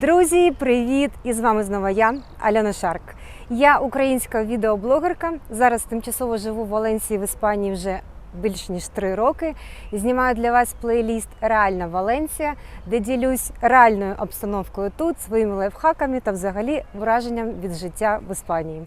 Друзі, привіт! І з вами знову я, Альона Шарк. Я українська відеоблогерка. Зараз тимчасово живу в Валенсії в Іспанії вже більш ніж три роки. І знімаю для вас плейліст Реальна Валенсія, де ділюсь реальною обстановкою тут, своїми лайфхаками та взагалі враженням від життя в Іспанії.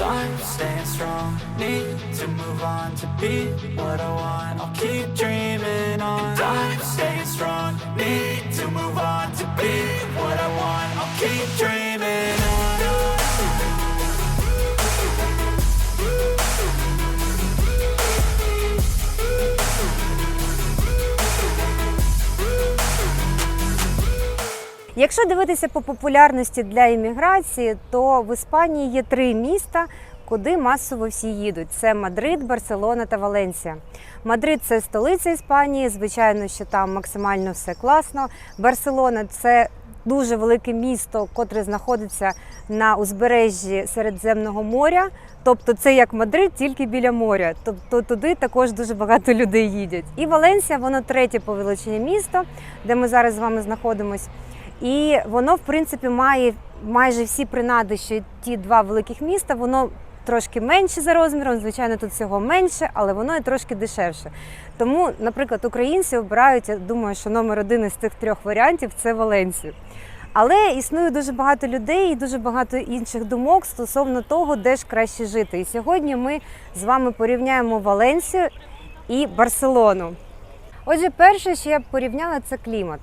I'm staying strong, need to move on to be what I want. I'll keep dreaming on. I'm staying strong, need to move on to be what I want. I'll keep dreaming on. Якщо дивитися по популярності для імміграції, то в Іспанії є три міста, куди масово всі їдуть: це Мадрид, Барселона та Валенсія. Мадрид це столиця Іспанії. Звичайно, що там максимально все класно. Барселона це дуже велике місто, котре знаходиться на узбережжі Середземного моря. Тобто це як Мадрид, тільки біля моря. Тобто туди також дуже багато людей їдять. І Валенсія, воно третє по величині місто, де ми зараз з вами знаходимось. І воно, в принципі, має майже всі принади, що ті два великих міста, воно трошки менше за розміром, звичайно, тут всього менше, але воно і трошки дешевше. Тому, наприклад, українці обирають, я думаю, що номер один із цих трьох варіантів це Валенсію. Але існує дуже багато людей і дуже багато інших думок стосовно того, де ж краще жити. І сьогодні ми з вами порівняємо Валенсію і Барселону. Отже, перше, що я б порівняла, це клімат.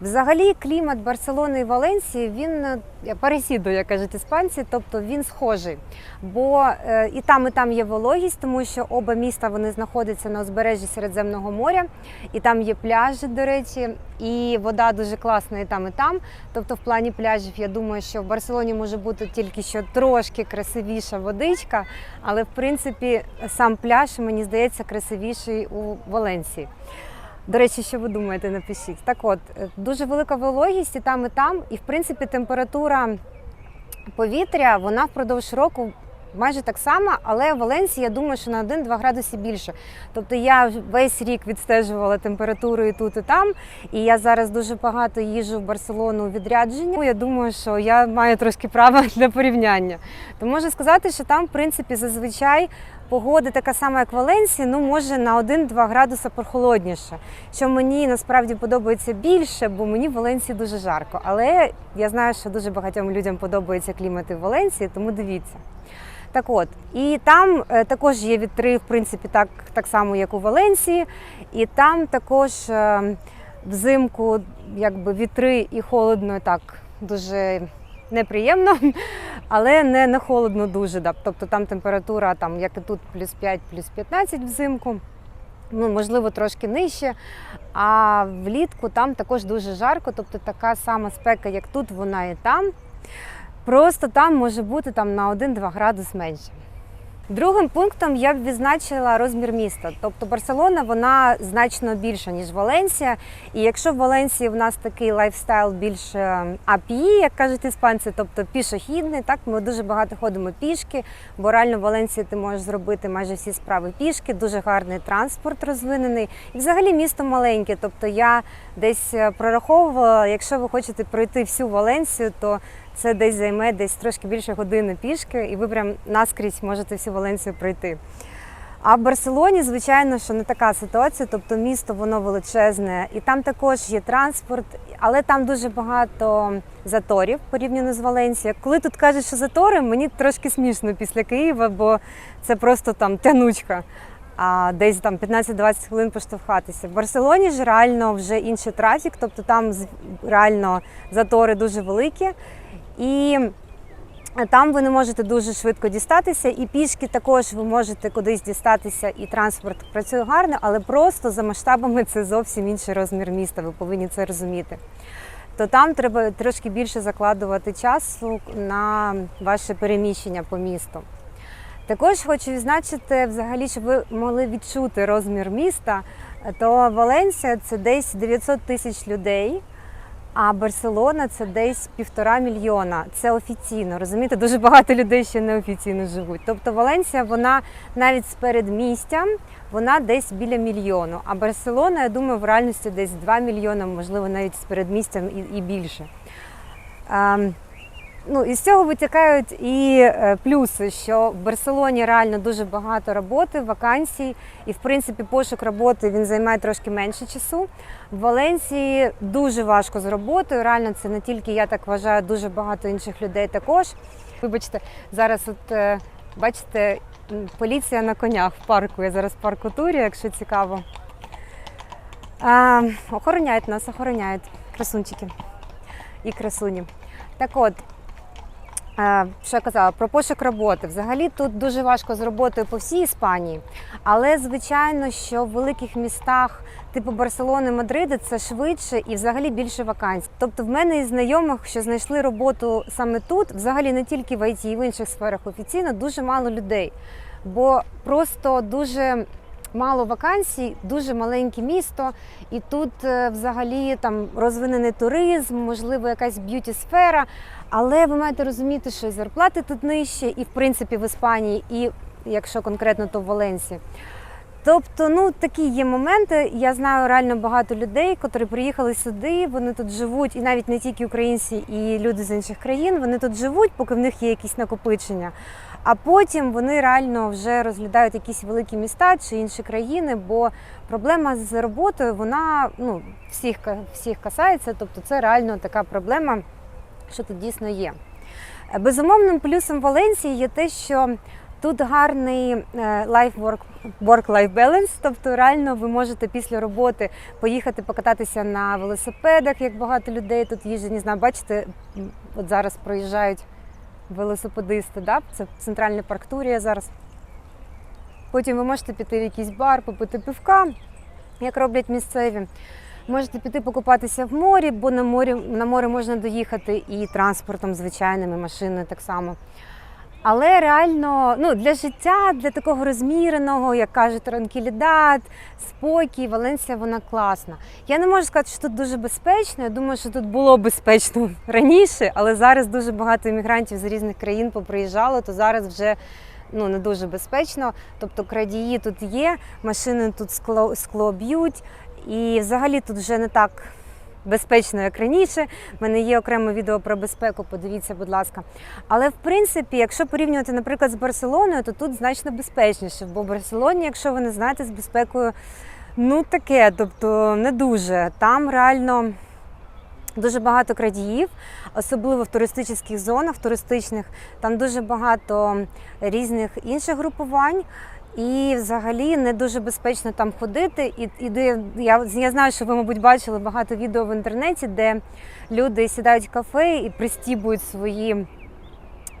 Взагалі, клімат Барселони і Валенсії він е, як кажуть іспанці, тобто він схожий. Бо е, і там, і там є вологість, тому що оба міста вони знаходяться на узбережжі Середземного моря, і там є пляжі, до речі, і вода дуже класна і там, і там. Тобто, в плані пляжів, я думаю, що в Барселоні може бути тільки що трошки красивіша водичка, але в принципі сам пляж, мені здається, красивіший у Валенсії. До речі, що ви думаєте, напишіть. Так от, е, дуже велика вологість і там, і там, і в принципі температура повітря вона впродовж року майже так само, але в Валенсії я думаю, що на 1-2 градуси більше. Тобто я весь рік відстежувала температуру і тут, і там. І я зараз дуже багато їжджу в Барселону у відрядження. Я думаю, що я маю трошки права для порівняння. То можу сказати, що там, в принципі, зазвичай погода така сама, як в Валенсії, ну може на 1-2 градуси прохолодніше. Що мені насправді подобається більше, бо мені в Валенсії дуже жарко. Але я знаю, що дуже багатьом людям подобається клімати в Валенсії, тому дивіться. Так от, і там е, також є вітри, в принципі, так, так само, як у Валенсії, і там також е, взимку якби вітри і холодно так дуже неприємно, але не, не холодно дуже. Тобто там температура, там, як і тут, плюс 5, плюс 15 взимку. Ну, можливо, трошки нижче. А влітку там також дуже жарко, тобто така сама спека, як тут, вона і там. Просто там може бути там на 1-2 градус менше. Другим пунктом я б відзначила розмір міста. Тобто Барселона вона значно більша, ніж Валенсія. І якщо в Валенсії в нас такий лайфстайл більш апі, як кажуть іспанці, тобто пішохідний, так ми дуже багато ходимо пішки, бо реально в Валенсії ти можеш зробити майже всі справи пішки, дуже гарний транспорт розвинений. І взагалі місто маленьке. Тобто я десь е, прораховувала, якщо ви хочете пройти всю Валенсію, то це десь займе десь трошки більше години пішки, і ви прям наскрізь можете всю Валенсію пройти. А в Барселоні, звичайно, що не така ситуація, тобто місто воно величезне, і там також є транспорт, але там дуже багато заторів порівняно з Валенсією. Коли тут кажуть, що затори, мені трошки смішно після Києва, бо це просто там тянучка. А десь там 15-20 хвилин поштовхатися. В Барселоні ж реально вже інший трафік, тобто там реально затори дуже великі. І там ви не можете дуже швидко дістатися, і пішки також ви можете кудись дістатися, і транспорт працює гарно, але просто за масштабами це зовсім інший розмір міста. Ви повинні це розуміти. то там треба трошки більше закладувати часу на ваше переміщення по місту. Також хочу відзначити, взагалі, щоб ви могли відчути розмір міста, то Валенсія це десь 900 тисяч людей, а Барселона це десь півтора мільйона. Це офіційно. Розумієте, дуже багато людей ще неофіційно живуть. Тобто Валенсія, вона навіть з передмістям, вона десь біля мільйону. А Барселона, я думаю, в реальності десь 2 мільйони, можливо, навіть з передмістям і, і більше. Ну, із цього витікають і е, плюси, що в Барселоні реально дуже багато роботи, вакансій, і в принципі пошук роботи він займає трошки менше часу. В Валенсії дуже важко з роботою. Реально, це не тільки я так вважаю, дуже багато інших людей також. Вибачте, зараз от е, бачите, поліція на конях в парку. Я зараз в парку турі, якщо цікаво. А, охороняють нас, охороняють красунчики і красуні. Так от, що я казала про пошук роботи. Взагалі тут дуже важко з роботою по всій Іспанії, але звичайно, що в великих містах типу Барселони, Мадриди це швидше і взагалі більше вакансій. Тобто, в мене із знайомих, що знайшли роботу саме тут, взагалі не тільки в ІТ, і в інших сферах офіційно, дуже мало людей, бо просто дуже. Мало вакансій, дуже маленьке місто, і тут е, взагалі там розвинений туризм, можливо, якась б'юті сфера. Але ви маєте розуміти, що зарплати тут нижче, і в принципі в Іспанії, і якщо конкретно, то в Валенсії. Тобто, ну такі є моменти. Я знаю реально багато людей, котрі приїхали сюди. Вони тут живуть, і навіть не тільки українці, і люди з інших країн. Вони тут живуть, поки в них є якісь накопичення. А потім вони реально вже розглядають якісь великі міста чи інші країни, бо проблема з роботою вона ну всіх всіх касається. Тобто, це реально така проблема, що тут дійсно є. Е, Безумовним плюсом Валенсії є те, що тут гарний е, life-work work-life balance, тобто реально ви можете після роботи поїхати покататися на велосипедах, як багато людей тут. Не знаю, бачите, от зараз проїжджають велосипедисти, да? це центральна парк Турія зараз. Потім ви можете піти в якийсь бар, попити пивка, як роблять місцеві. Можете піти покупатися в морі, бо на морі, на море можна доїхати і транспортом звичайними машиною так само. Але реально ну, для життя, для такого розміреного, як кажуть, транкілідат, спокій, Валенсія вона класна. Я не можу сказати, що тут дуже безпечно. Я думаю, що тут було безпечно раніше, але зараз дуже багато іммігрантів з різних країн поприїжджало, то зараз вже ну, не дуже безпечно. Тобто крадії тут є, машини тут скло, скло б'ють, і взагалі тут вже не так безпечно, як раніше. У мене є окреме відео про безпеку, подивіться, будь ласка. Але в принципі, якщо порівнювати, наприклад, з Барселоною, то тут значно безпечніше. Бо в Барселоні, якщо ви не знаєте, з безпекою ну таке, тобто не дуже. Там реально. Дуже багато крадіїв, особливо в туристичних зонах, туристичних. Там дуже багато різних інших групувань. І взагалі не дуже безпечно там ходити. І, і я, я знаю, що ви, мабуть, бачили багато відео в інтернеті, де люди сідають в кафе і пристібують свої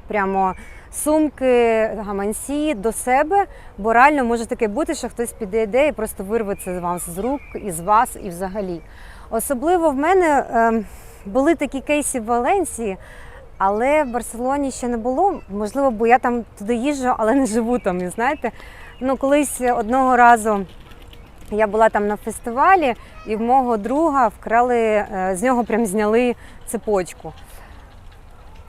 прямо сумки, гаманці до себе, бо реально може таке бути, що хтось підійде і просто вирве це з вас з рук, із вас і взагалі. Особливо в мене е, були такі кейси в Валенсії, але в Барселоні ще не було. Можливо, бо я там туди їжджу, але не живу там. І знаєте, ну колись одного разу я була там на фестивалі, і в мого друга вкрали, е, з нього прям зняли цепочку.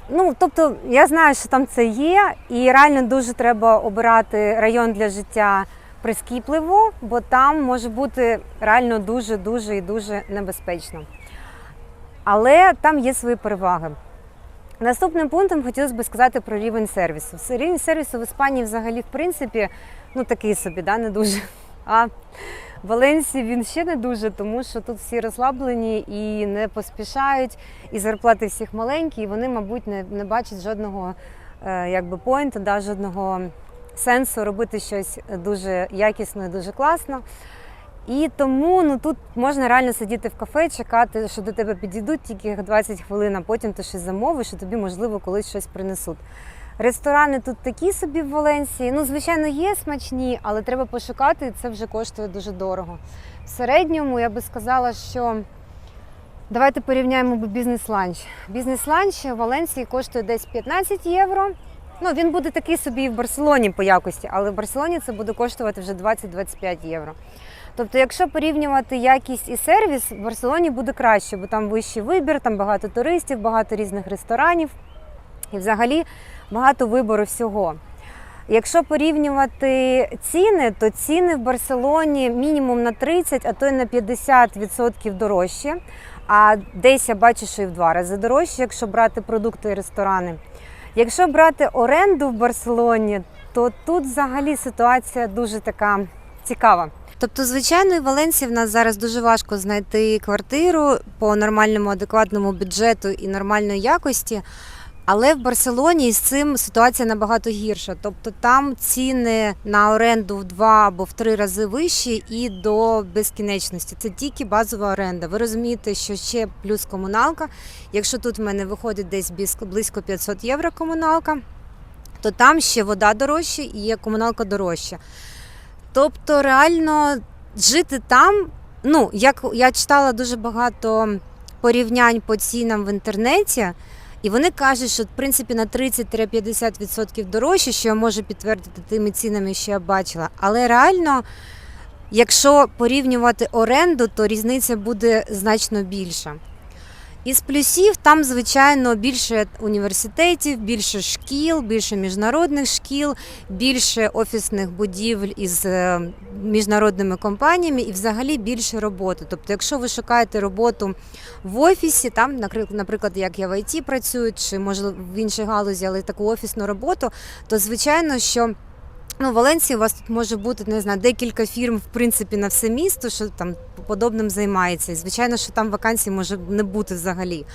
Ну, тобто, я знаю, що там це є, і реально дуже треба обирати район для життя прискіпливо, бо там може бути реально дуже, дуже і дуже небезпечно. Але там є свої переваги. Наступним пунктом хотілося б сказати про рівень сервісу. Рівень сервісу в Іспанії взагалі, в принципі, ну такий собі, да, не дуже. А в Валенсії він ще не дуже, тому що тут всі розслаблені і не поспішають, і зарплати всіх маленькі, і вони, мабуть, не, не бачать жодного е, якби поінту, да, жодного сенсу робити щось дуже якісно і дуже класно. І тому ну тут можна реально сидіти в кафе, чекати, що до тебе підійдуть тільки 20 хвилин, а потім ти щось замовиш, і тобі можливо колись щось принесуть. Ресторани тут такі собі в Валенсії. Ну, звичайно, є смачні, але треба пошукати, і це вже коштує дуже дорого. В середньому я би сказала, що Давайте порівняємо бізнес-ланч. Бізнес-ланч в Валенції коштує десь 15 євро. Ну, він буде такий собі і в Барселоні по якості, але в Барселоні це буде коштувати вже 20-25 євро. Тобто, якщо порівнювати якість і сервіс, в Барселоні буде краще, бо там вищий вибір, там багато туристів, багато різних ресторанів і взагалі багато вибору всього. Якщо порівнювати ціни, то ціни в Барселоні мінімум на 30, а то й на 50% дорожчі. А десь я бачу, що і в два рази дорожче, якщо брати продукти і ресторани. Якщо брати оренду в Барселоні, то тут взагалі ситуація дуже така цікава. Тобто, звичайно, в Валенсії в нас зараз дуже важко знайти квартиру по нормальному, адекватному бюджету і нормальної якості. Але в Барселоні з цим ситуація набагато гірша. Тобто там ціни на оренду в два або в три рази вищі і до безкінечності. Це тільки базова оренда. Ви розумієте, що ще плюс комуналка. Якщо тут в мене виходить десь близько 500 євро комуналка, то там ще вода дорожча і є комуналка дорожча. Тобто, реально жити там, ну як я читала дуже багато порівнянь по цінам в інтернеті. І вони кажуть, що в принципі на 30-50% дорожче, що я можу підтвердити тими цінами, що я бачила. Але реально, якщо порівнювати оренду, то різниця буде значно більша. Із плюсів там, звичайно, більше університетів, більше шкіл, більше міжнародних шкіл, більше офісних будівель із е, міжнародними компаніями і взагалі більше роботи. Тобто, якщо ви шукаєте роботу в офісі, там, наприклад, як я в ІТ працюю, чи можливо в іншій галузі, але таку офісну роботу, то звичайно, що Ну, в Валенції у вас тут може бути не знаю, декілька фірм, в принципі, на все місто, що там подобним займається. І звичайно, що там вакансій може не бути взагалі.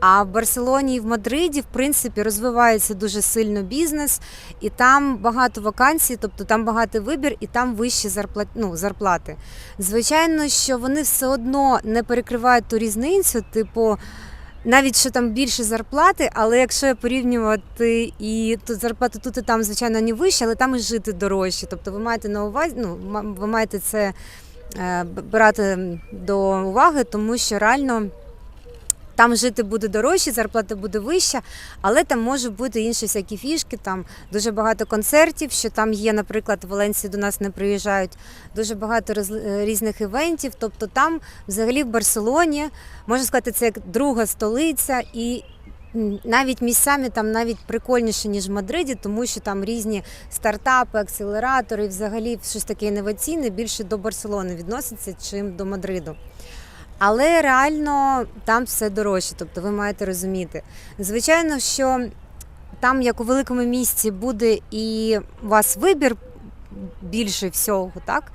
А в Барселоні і в Мадриді, в принципі, розвивається дуже сильно бізнес, і там багато вакансій, тобто там багато вибір, і там вищі зарплат, ну, зарплати. Звичайно, що вони все одно не перекривають ту різницю, типу. Навіть що там більше зарплати, але якщо порівнювати і тут зарплати тут і там, звичайно, не вища, але там і жити дорожче. Тобто ви маєте на увазі, ну ви маєте це е, брати до уваги, тому що реально. Там жити буде дорожче, зарплата буде вища, але там може бути інші всякі фішки. Там дуже багато концертів, що там є, наприклад, в Валенції до нас не приїжджають дуже багато е, різних івентів. Тобто там, взагалі, в Барселоні можна сказати, це як друга столиця, і навіть місцями там навіть прикольніше, ніж в Мадриді, тому що там різні стартапи, акселератори, і взагалі щось таке інноваційне більше до Барселони відноситься, чим до Мадриду. Але реально там все дорожче, тобто ви маєте розуміти. Звичайно, що там, як у великому місті, буде і у вас вибір більше всього, так?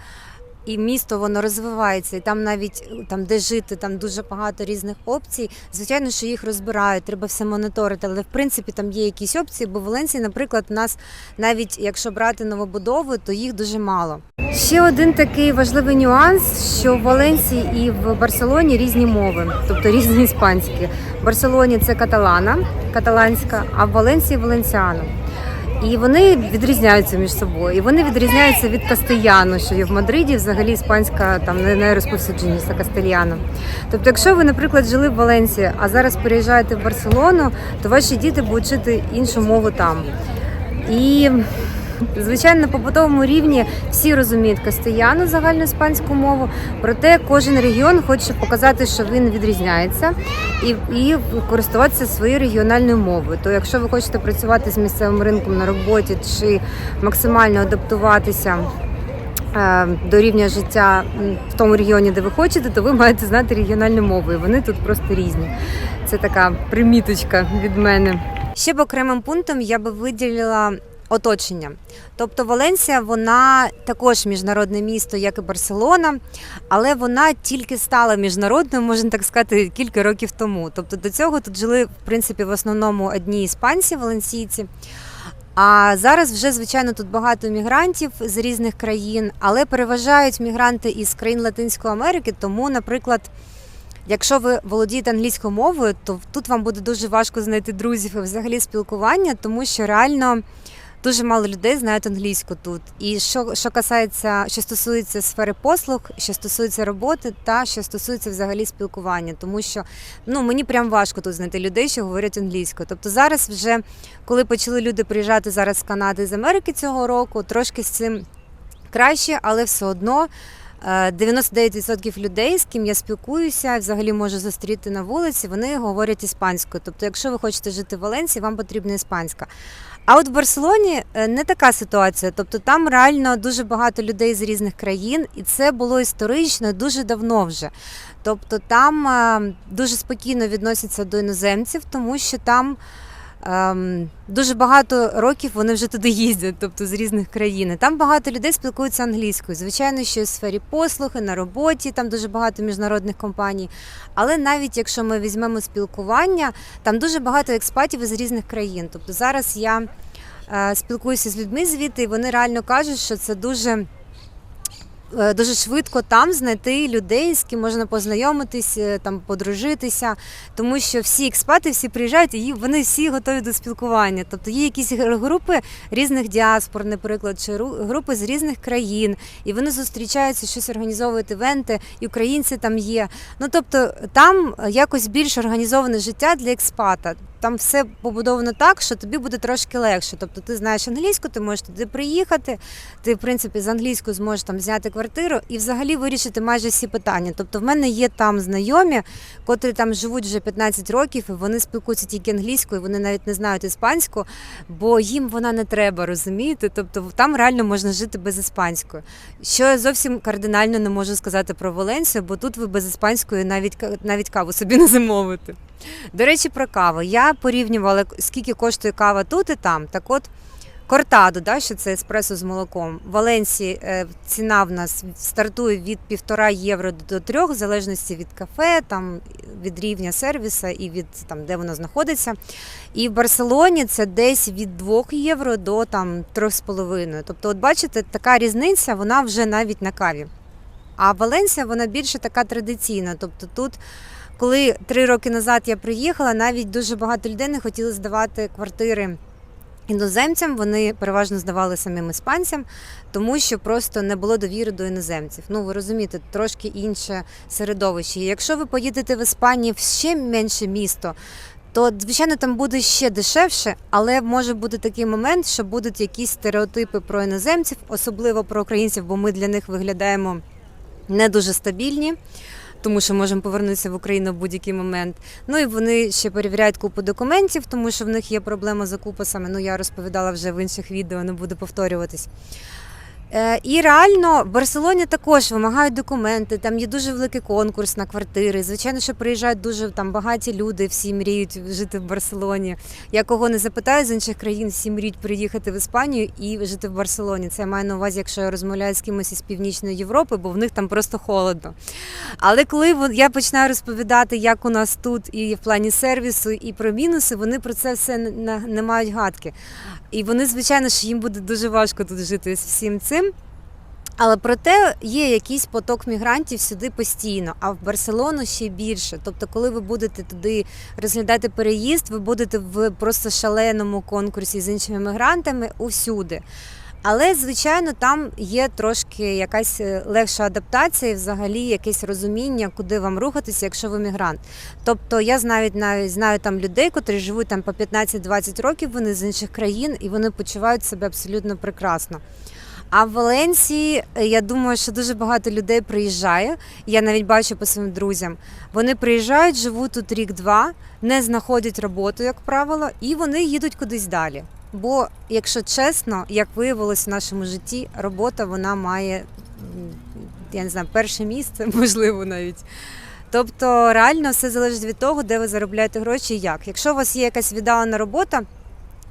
І місто воно розвивається, і там навіть там, де жити, там дуже багато різних опцій. Звичайно, що їх розбирають, треба все моніторити. Але в принципі там є якісь опції, бо в Валенції, наприклад, у нас навіть якщо брати новобудови, то їх дуже мало. Ще один такий важливий нюанс, що в Валенції і в Барселоні різні мови, тобто різні іспанські. В Барселоні це каталана, каталанська, а в Валенції валенціано. І вони відрізняються між собою. І вони відрізняються від кастельяно, що є в Мадриді, взагалі іспанська там не найрозповсюдженіша кастельяно. Тобто, якщо ви, наприклад, жили в Валенсії, а зараз переїжджаєте в Барселону, то ваші діти будуть вчити іншу мову там. І Звичайно, на побутовому рівні всі розуміють кастеяну загальну іспанську мову, проте кожен регіон хоче показати, що він відрізняється, і, і користуватися своєю регіональною мовою. То якщо ви хочете працювати з місцевим ринком на роботі чи максимально адаптуватися е, до рівня життя в тому регіоні, де ви хочете, то ви маєте знати регіональну мову. І вони тут просто різні. Це така приміточка від мене. Ще б окремим пунктом я би виділила оточення. Тобто Валенсія, вона також міжнародне місто, як і Барселона, але вона тільки стала міжнародною, можна так сказати, кілька років тому. Тобто до цього тут жили, в принципі, в основному одні іспанці, валенсійці. А зараз вже, звичайно, тут багато мігрантів з різних країн, але переважають мігранти із країн Латинської Америки. Тому, наприклад, якщо ви володієте англійською мовою, то тут вам буде дуже важко знайти друзів і взагалі спілкування, тому що реально дуже мало людей знають англійську тут. І що, що касається, що стосується сфери послуг, що стосується роботи та що стосується взагалі спілкування, тому що ну мені прям важко тут знайти людей, що говорять англійською. Тобто зараз вже коли почали люди приїжджати зараз з Канади з Америки цього року, трошки з цим краще, але все одно. Е, 99% людей, з ким я спілкуюся, взагалі можу зустріти на вулиці, вони говорять іспанською. Тобто, якщо ви хочете жити в Валенсії, вам потрібна іспанська. А от в Барселоні е, не така ситуація. Тобто там реально дуже багато людей з різних країн, і це було історично дуже давно вже. Тобто там е, дуже спокійно відносяться до іноземців, тому що там. Ем, дуже багато років вони вже туди їздять, тобто з різних країн. Там багато людей спілкуються англійською. Звичайно, що в сфері послуги, на роботі, там дуже багато міжнародних компаній. Але навіть якщо ми візьмемо спілкування, там дуже багато експатів із різних країн. Тобто зараз я е, спілкуюся з людьми звідти, і вони реально кажуть, що це дуже. Е, Дуже швидко там знайти людей, з ким можна познайомитись, е, там подружитися, тому що всі експати, всі приїжджають, і вони всі готові до спілкування. Тобто є якісь групи різних діаспор, наприклад, чи ру- групи з різних країн, і вони зустрічаються, щось організовують івенти, і українці там є. Ну тобто там якось більш організоване життя для експата. Там все побудовано так, що тобі буде трошки легше. Тобто ти знаєш англійську, ти можеш туди приїхати, ти в принципі з англійською зможеш там зняти квартиру і взагалі вирішити майже всі питання. Тобто, в мене є там знайомі, котрі там живуть вже 15 років, і вони спілкуються тільки англійською, вони навіть не знають іспанську, бо їм вона не треба, розумієте? Тобто там реально можна жити без іспанської. Що я зовсім кардинально не можу сказати про Валенсію, бо тут ви без іспанської навіть навіть каву собі не замовите. До речі, про каву. Я порівнювала, скільки коштує кава тут і там. Так от. Кортадо, да, що це еспресо з молоком. В Валенсії е, ціна в нас стартує від 1,5 євро до 3, в залежності від кафе, там, від рівня сервіса і від там, де воно знаходиться. І в Барселоні це десь від 2 євро до там, 3,5. Тобто, от бачите, така різниця, вона вже навіть на каві. А Валенсія, вона більше така традиційна. Тобто тут коли три роки назад я приїхала, навіть дуже багато людей не хотіли здавати квартири іноземцям. Вони переважно здавали самим іспанцям, тому що просто не було довіри до іноземців. Ну ви розумієте, трошки інше середовище. І якщо ви поїдете в Іспанію в ще менше місто. То звичайно там буде ще дешевше, але може бути такий момент, що будуть якісь стереотипи про іноземців, особливо про українців, бо ми для них виглядаємо не дуже стабільні, тому що можемо повернутися в Україну в будь-який момент. Ну і вони ще перевіряють купу документів, тому що в них є проблема з окупасами. Ну я розповідала вже в інших відео, не буду повторюватись. Е, І реально в Барселоні також вимагають документи. Там є дуже великий конкурс на квартири. Звичайно, що приїжджають дуже там багаті люди, всі мріють жити в Барселоні. Я кого не запитаю з інших країн, всі мріють приїхати в Іспанію і жити в Барселоні. Це я маю на увазі, якщо я розмовляю з кимось із північної Європи, бо в них там просто холодно. Але коли я починаю розповідати, як у нас тут і в плані сервісу, і про мінуси, вони про це все не- мають гадки. І вони, звичайно, що їм буде дуже важко тут жити з всім цим. Але проте є якийсь поток мігрантів сюди постійно, а в Барселону ще більше. Тобто, коли ви будете туди розглядати переїзд, ви будете в просто шаленому конкурсі з іншими мігрантами усюди. Але, звичайно, там є трошки якась е, легша адаптація, взагалі якесь розуміння, куди вам рухатися, якщо ви мігрант. Тобто я знаю навіть знаю там людей, котрі живуть там по 15-20 років, вони з інших країн і вони почувають себе абсолютно прекрасно. А в Валенсії е, я думаю, що дуже багато людей приїжджає. Я навіть бачу по своїм друзям. Вони приїжджають, живуть тут рік-два, не знаходять роботу, як правило, і вони їдуть кудись далі. Бо, якщо чесно, як виявилось в нашому житті, робота вона має я не знаю, перше місце, можливо, навіть. Тобто реально все залежить від того, де ви заробляєте гроші і як. Якщо у вас є якась віддалена робота,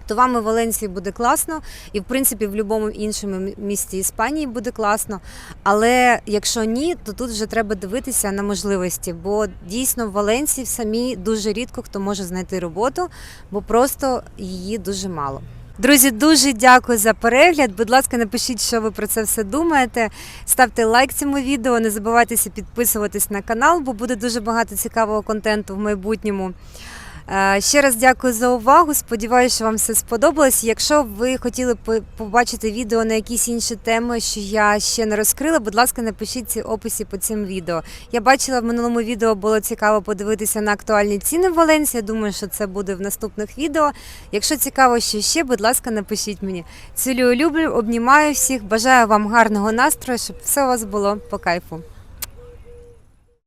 то вам і в Валенсії буде класно, і в принципі в будь-якому іншому місті Іспанії буде класно. Але якщо ні, то тут вже треба дивитися на можливості, бо дійсно в Валенсії самі дуже рідко хто може знайти роботу, бо просто її дуже мало. Друзі, дуже дякую за перегляд. Будь ласка, напишіть, що ви про це все думаєте. Ставте лайк цьому відео, не забувайтеся підписуватись на канал, бо буде дуже багато цікавого контенту в майбутньому. Е, Ще раз дякую за увагу. Сподіваюся, що вам все сподобалось. Якщо ви хотіли побачити відео на якісь інші теми, що я ще не розкрила, будь ласка, напишіть ці описі по цим відео. Я бачила в минулому відео було цікаво подивитися на актуальні ціни в Валенсії. Думаю, що це буде в наступних відео. Якщо цікаво, що ще, будь ласка, напишіть мені. Цілюю люблю, обнімаю всіх, бажаю вам гарного настрою, щоб все у вас було по кайфу.